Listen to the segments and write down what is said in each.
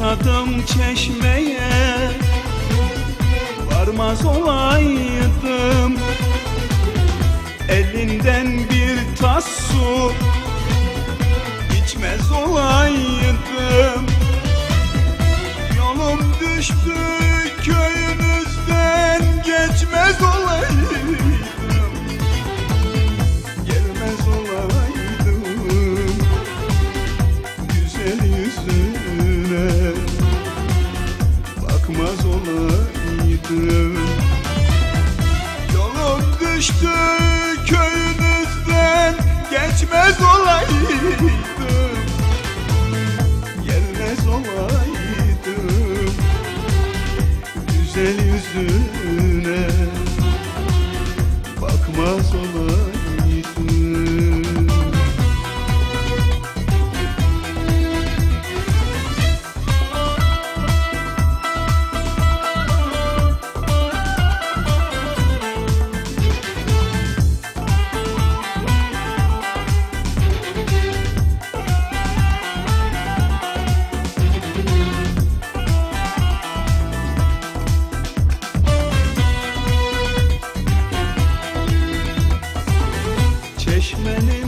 Vardım çeşmeye Varmaz olaydım. Elinden bir tas su içmez olaydım. Yolum düştü olaydım Yolum düştü köyünüzden geçmez olaydım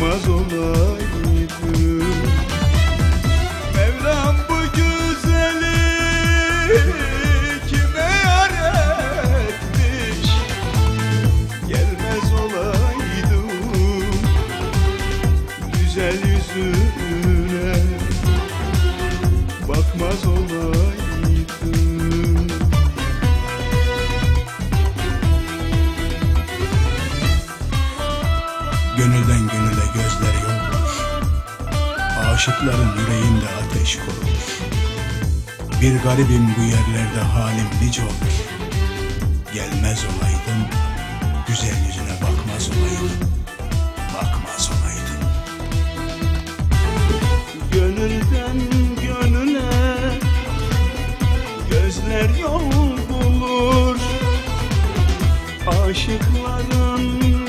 bakmaz olaydım Mevlam bu güzeli kime yar etmiş gelmez olaydım güzel yüzüne gönüle gözler yoldur Aşıkların yüreğinde ateş korur Bir garibim bu yerlerde halim nice olur Gelmez olaydım Güzel yüzüne bakmaz olaydım. Bakmaz olaydım. Gönülden gönüle gözler yol bulur. Aşıkların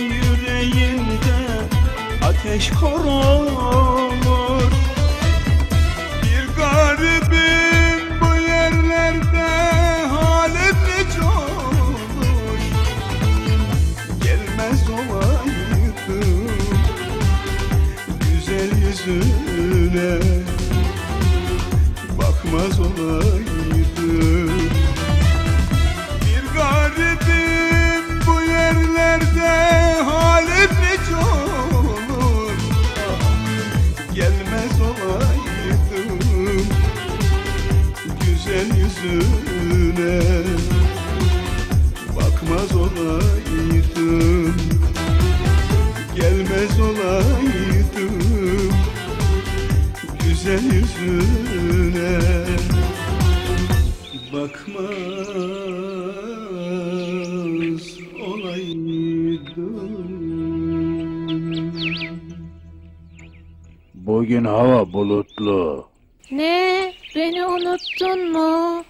ateş kor olur Bir garibim bu yerlerde halim nice olur Gelmez olaydım güzel yüzüne yüzüne bakmaz olaydım gelmez olaydım güzel yüzüne bakmaz olaydım Bugün hava bulutlu. Ne? Beni unuttun mu?